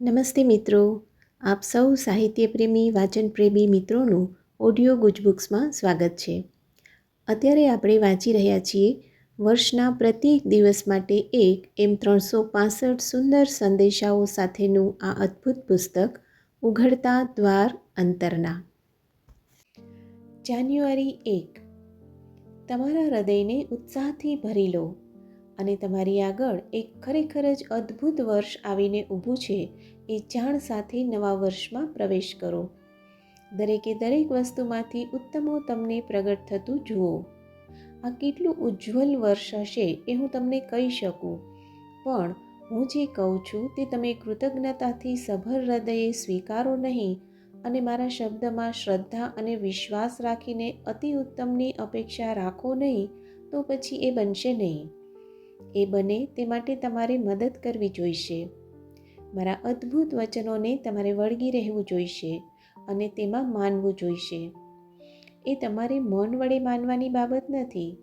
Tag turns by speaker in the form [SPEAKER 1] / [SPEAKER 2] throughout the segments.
[SPEAKER 1] નમસ્તે મિત્રો. આપ સૌ સાહિત્યપ્રેમી, વાચનપ્રેમી મિત્રોનું ઓડિયો ગુજબુક્સમાં સ્વાગત છે. અત્યારે આપણે વાંચી રહ્યા છીએ વર્ષના પ્રત્યેક દિવસ માટે એક એમ ત્રણસો પાસઠ સુંદર સંદેશાઓ સાથેનું આ અદ્ભુત પુસ્તક, ઉઘડતા દ્વાર અંતરના. જાન્યુઆરી એક. તમારા હૃદયને ઉત્સાહથી ભરી લો. અને તમારી આગળ એક ખરેખર જ અદ્ભુત વર્ષ આવીને ઊભું છે, એ જાણ સાથે નવા વર્ષમાં પ્રવેશ કરો. દરેકે દરેક વસ્તુમાંથી ઉત્તમો તમને પ્રગટ થતું જુઓ. આ કેટલું ઉજ્જવલ વર્ષ હશે એ હું તમને કહી શકું. પણ હું જે કહું છું તે તમે કૃતજ્ઞતાથી સભર હૃદયે સ્વીકારો નહીં અને મારા શબ્દમાં શ્રદ્ધા અને વિશ્વાસ રાખીને અતિ ઉત્તમની અપેક્ષા રાખો નહીં તો પછી એ બનશે નહીં. એ બને તે માટે તમારે મદદ કરવી જોઈશે. મારા અદ્ભુત વચનોને તમારે વળગી રહેવું જોઈશે અને તેમાં માનવું જોઈશે. એ તમારે મન વડે માનવાની બાબત નથી,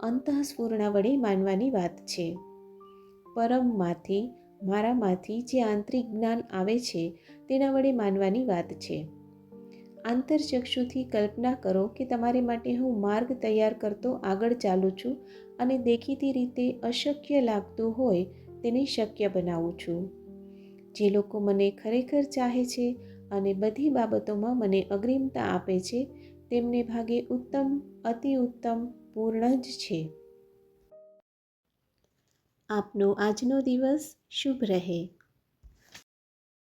[SPEAKER 1] અંતઃસ્ફૂર્ણા વડે માનવાની વાત છે. પરમમાંથી, મારામાંથી જે આંતરિક જ્ઞાન આવે છે, તેના વડે માનવાની વાત છે. આંતરચક્ષુથી કલ્પના કરો કે તમારે માટે હું માર્ગ તૈયાર કરતો આગળ ચાલું છું અને દેખીતી રીતે અશક્ય લાગતું હોય તેને શક્ય બનાવું છું. જે લોકો મને ખરેખર ચાહે છે અને બધી બાબતોમાં મને અગ્રિમતા આપે છે, તેમને ભાગે ઉત્તમ, અતિ ઉત્તમ, પૂર્ણ જ છે. આપનો આજનો દિવસ શુભ રહે.